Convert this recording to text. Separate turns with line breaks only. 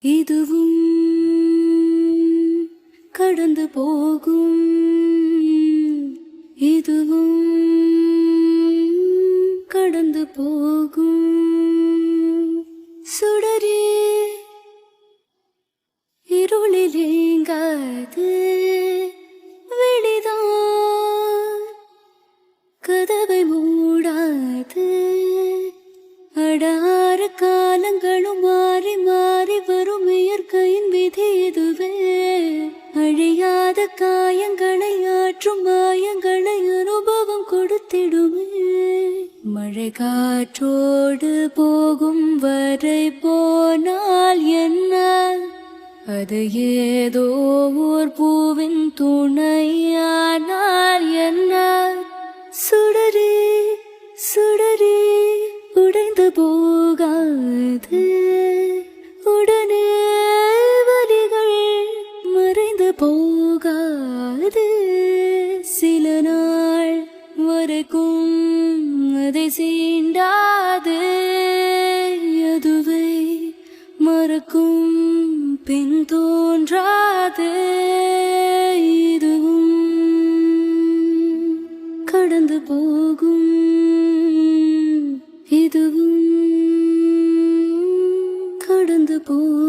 இதுவும் கடந்து போகும். இதுவும் கடந்து போகும். சுடரே இருளிலேங்காது வெளிதான் கதவை மூடாது. அடாரக்கா அழியாத காயங்களை ஆற்றும் மாயங்களை அனுபவம் கொடுத்திடுமே. மழை காற்றோடு போகும் வரை போனால் என்ன? அது ஏதோ ஓர் பூவின் துணையானால் தீண்டாது எதுவை மறக்கும் பின் தோன்றாது இதுவும். கடந்து போகும் இதுவும். கடந்து போ